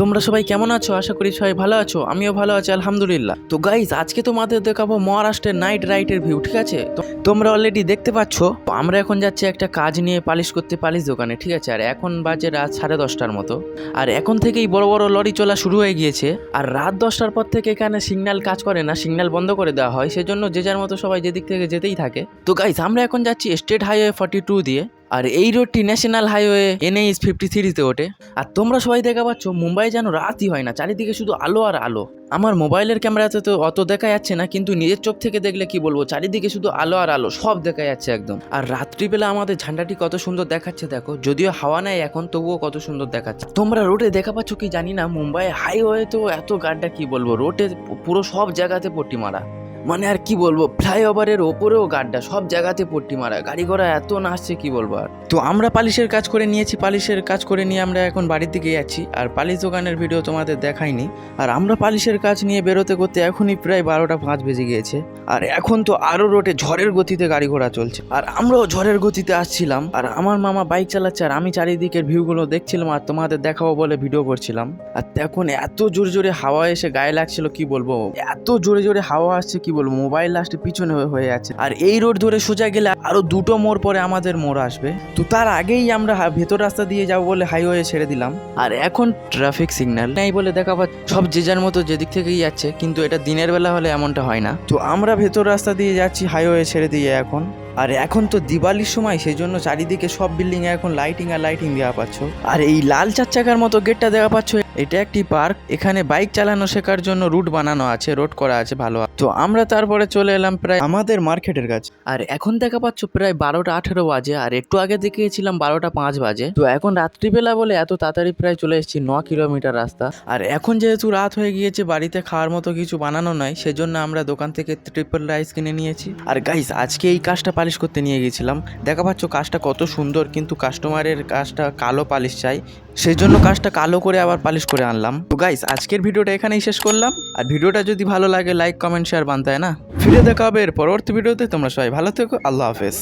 তোমরা সবাই কেমন আছো? আশা করি সবাই ভালো আছো। আমিও ভালো আছি, আলহামদুলিল্লাহ। তো গাইস আজকে তোমাদের দেখাবো মহারাষ্ট্রের নাইট রাইডের ভিউ ঠিক আছে? তোমরা অলরেডি দেখতে পাচ্ছ আমরা এখন যাচ্ছি একটা কাজ নিয়ে পালিশ করতে পালিশ দোকানে, ঠিক আছে? আর এখন বাজে রাত সাড়ে দশটার মতো। আর এখন থেকেই বড় বড় লরি চলা শুরু হয়ে গিয়েছে। আর রাত দশটার পর থেকে এখানে সিগন্যাল কাজ করে না সিগন্যাল বন্ধ করে দেওয়া হয়। সেজন্য যে যার মতো সবাই যেদিক থেকে যেতেই থাকে। তো গাইস আমরা এখন যাচ্ছি স্টেট হাইওয়ে ফর্টি টু দিয়ে। আর এই রোডটি ন্যাশনাল হাইওয়ে এনএইচ ফিফটি থ্রিতে ওঠে। আর তোমরা সবাই দেখা পাচ্ছ, মুম্বাই যেন রাতই হয় না, চারিদিকে শুধু আলো আর আলো। আমার মোবাইলের ক্যামেরাতে তো অত দেখা যাচ্ছে না, কিন্তু নিজের চোখ থেকে দেখলে কি বলব, চারিদিকে শুধু আলো আর আলো, সব দেখা যাচ্ছে একদম। আর রাত্রিবেলা আমাদের ঝান্ডাটি কত সুন্দর দেখাচ্ছে দেখো, যদিও হাওয়া নেয় এখন, তবুও কত সুন্দর দেখাচ্ছে। তোমরা রোডে দেখা পাচ্ছ কি জানি না মুম্বাই হাইওয়ে তো এত গাড্ডা কি বলব, রোডে পুরো সব জায়গাতে পটি মারা মানে আর কি বলব, ফ্লাইওভারের ওপরেও গাড্ডা সব জায়গাতে পট্টি মারা, গাড়ি ঘোড়া এত নাচছে, কি বলব আর। তো আমরা পালিশের কাজ করে নিয়েছি, পালিশের কাজ করে নিয়ে আমরা এখন বাড়ির দিকে যাচ্ছি, আর পালিশ দোকানের ভিডিও তোমাদের দেখাইনি। আর আমরা পালিশের কাজ নিয়ে বেরোতে করতে এখনই প্রায় বারোটা পাঁচ বেজে গিয়েছে, আর এখন তো আরও রোডে ঝড়ের গতিতে গাড়ি ঘোড়া চলছে। আর আমরাও ঝড়ের গতিতে আসছিলাম, আর আমার মামা বাইক চালাচ্ছে, আর আমি চারিদিকের ভিউগুলো দেখছিলাম, আর তোমাদের দেখাবো বলে ভিডিও করছিলাম। আর তখন এত জোরে জোরে হাওয়া এসে গায়ে লাগছিল, কি বলব, এত জোরে জোরে হাওয়া আসছে, কি বলব মোবাইল লাস্টে পিছনে হয়ে- যাচ্ছে আর এই রোড ধরে সোজা গেলে আরও দুটো মোড় পরে আমাদের মোড় আসবে। তো তার আগেই আমরা ভেতর রাস্তা দিয়ে যাব বলে হাইওয়ে ছেড়ে দিলাম। আর এখন ট্রাফিক সিগন্যাল নেই বলে দেখা পাচ্ছে সব যে যার মতো যেদিক থেকেই যাচ্ছে, কিন্তু এটা দিনের বেলা হলে এমনটা হয় না। তো আমরা ভেতর রাস্তা দিয়ে যাচ্ছি হাইওয়ে ছেড়ে দিয়ে এখন। আর এখন তো দিওয়ালির সময় সেই জন্য চারিদিকে সব বিল্ডিং এ এখন লাইটিং আর লাইটিং দেওয়া পাচ্ছ। আর এই লাল চার চাকার মতো গেটটা দেখা পাচ্ছ, এটা একটি পার্ক এখানে বাইক চালানো শেখার জন্য রুট বানানো আছে রোড করা আছে ভালো। তো আমরা তারপরে চলে এলাম প্রায় আমাদের মার্কেটের কাছে। আর এখন দেখা পাচ্ছ প্রায় বারোটা আঠেরো বাজে, আর একটু আগে দেখিয়েছিলাম বারোটা পাঁচ বাজে। তো এখন রাত্রিবেলা বলে এত তাড়াতাড়ি প্রায় চলে এসেছি ন কিলোমিটার রাস্তা। আর এখন যেহেতু রাত হয়ে গিয়েছে, বাড়িতে খাওয়ার মতো কিছু বানানো নয়, সেজন্য আমরা দোকান থেকে ট্রিপল রাইস কিনে নিয়েছি। আর গাইস আজকে এই কাজটা পালিশ করতে নিয়ে গেছিলাম। দেখা পাচ্ছ কাজটা কত সুন্দর, কিন্তু কাস্টমারের কাজটা কালো পালিশ চাই। সেই জন্য কাজটা কালো করে আবার পালিশ করে আনলাম। তো গাইস আজকের ভিডিওটা এখানেই শেষ করলাম। আর ভিডিওটা যদি ভালো লাগে লাইক কমেন্ট শেয়ার বানতে না। ফিরে দেখা হবে এর পরবর্তী ভিডিওতে। তোমরা সবাই ভালো থেকো। আল্লাহ হাফেজ।